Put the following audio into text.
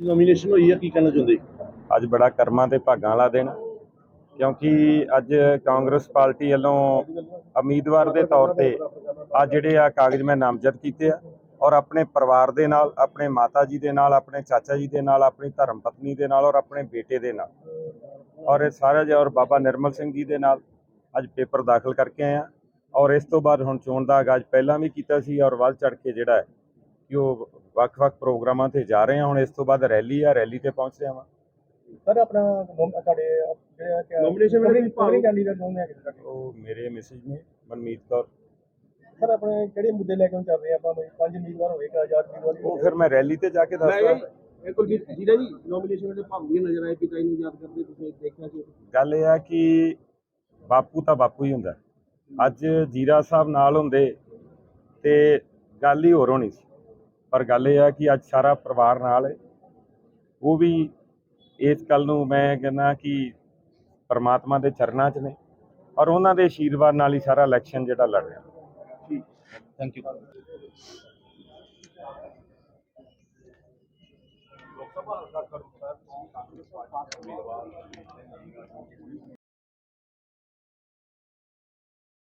Nomination ਹੋਈ ਹੈ ਕੀ ਕਹਿਣਾ ਚਾਹੁੰਦੇ? ਅੱਜ ਬੜਾ ਕਰਮਾਂ ਤੇ ਭਾਗਾਂ ਵਾਲਾ ਦਿਨ, ਕਿਉਂਕਿ ਅੱਜ ਕਾਂਗਰਸ ਪਾਰਟੀ ਵੱਲੋਂ ਉਮੀਦਵਾਰ ਦੇ ਤੌਰ ਤੇ ਆ ਜਿਹੜੇ ਆ ਕਾਗਜ਼ ਮੈਂ ਨਾਮਜ਼ਦ ਕੀਤੇ ਆ, ਔਰ ਆਪਣੇ ਪਰਿਵਾਰ ਦੇ ਨਾਲ, ਆਪਣੇ ਮਾਤਾ ਜੀ ਦੇ ਨਾਲ, ਆਪਣੇ ਚਾਚਾ ਜੀ ਦੇ ਨਾਲ, ਆਪਣੀ ਧਰਮ ਪਤਨੀ ਦੇ ਨਾਲ, ਔਰ ਆਪਣੇ ਬੇਟੇ ਦੇ ਨਾਲ। ਔਰ ਇਹ ਸਾਰਾ ਜਿਹਾ, ਔਰ ਬਾਬਾ ਨਿਰਮਲ ਸਿੰਘ ਜੀ ਦੇ ਨਾਲ ਅੱਜ ਪੇਪਰ ਦਾਖਲ ਕਰਕੇ ਆਏ ਆ, ਔਰ ਇਸ ਤੋਂ ਬਾਅਦ ਹੁਣ ਚੋਣ ਦਾ ਆਗਾਜ਼ ਪਹਿਲਾਂ ਵੀ ਕੀਤਾ ਸੀ, ਔਰ ਵੱਧ ਚੜ ਕੇ ਜਿਹੜਾ ਕਿ ਉਹ ਵੱਖ-ਵੱਖ ਪ੍ਰੋਗਰਾਮਾਂ ਤੇ ਜਾ ਰਹੇ ਆ ਹੁਣ ਇਸ ਤੋਂ ਬਾਅਦ ਰੈਲੀ ਆ ਰੈਲੀ ਤੇ ਪਹੁੰਚ ਰਹੇ ਆ ਸਰ ਆਪਣਾ ਨੋਮ- ਤੁਹਾਡੇ ਜਿਹੜੇ ਕਿ Nomination ਵੇਲੇ ਕਵਰਿੰਗ ਕੈਂਡੀਡੇਟ ਕੌਣ ਹੈ ਤੁਹਾਡੇ ਉਹ ਮੇਰੇ ਮੈਸੇਜ ਨੇ ਮਨਮੀਤ ਕੌਰ। ਸਰ ਆਪਣੇ ਕਿਹੜੇ ਮੁੱਦੇ ਲੈ ਕੇ ਹੁਣ ਚੱਲ ਰਹੇ ਆਪਾਂ? ਵੀ ਪੰਜ ਉਮੀਦਵਾਰ ਹੋਏਗਾ ਆਜ਼ਾਦ ਉਮੀਦਵਾਰ ਉਹ ਫਿਰ ਮੈਂ ਰੈਲੀ ਤੇ ਜਾ ਕੇ ਦੱਸਦਾ। ਇਹ ਕੁਲਜੀਤ ਜੀਰਾ ਜੀ ਨੋਮੀਨੇਸ਼ਨ ਵੇਲੇ ਭਾਵੇਂ ਨਜ਼ਰ ਆਏ ਪਿਤਾ ਜੀ ਨੂੰ ਯਾਦ ਕਰਦੇ ਤੁਸੀਂ ਦੇਖਿਆ ਸੀ। ਗੱਲ ਇਹ ਆ ਕਿ ਬਾਪੂ ਤਾਂ ਬਾਪੂ ਹੀ ਹੁੰਦਾ। ਅੱਜ ਜੀਰਾ ਸਾਹਿਬ ਨਾਲ ਹੁੰਦੇ ਤੇ ਗੱਲ ਹੀ ਹੋਰ ਹੋਣੀ ਸੀ। ਪਰ ਗੱਲ ਇਹ ਆ ਕਿ ਅੱਜ ਸਾਰਾ ਪਰਿਵਾਰ ਨਾਲ ਹੈ। ਉਹ ਵੀ ਇਸ ਗੱਲ ਨੂੰ ਮੈਂ ਕਹਿੰਦਾ ਕਿ ਪਰਮਾਤਮਾ ਦੇ ਚਰਨਾਂ 'ਚ ਨੇ ਔਰ ਉਹਨਾਂ ਦੇ ਆਸ਼ੀਰਵਾਦ ਨਾਲ ਹੀ ਸਾਰਾ ਇਲੈਕਸ਼ਨ ਜਿਹੜਾ ਲੜ ਰਿਹਾ। Thank you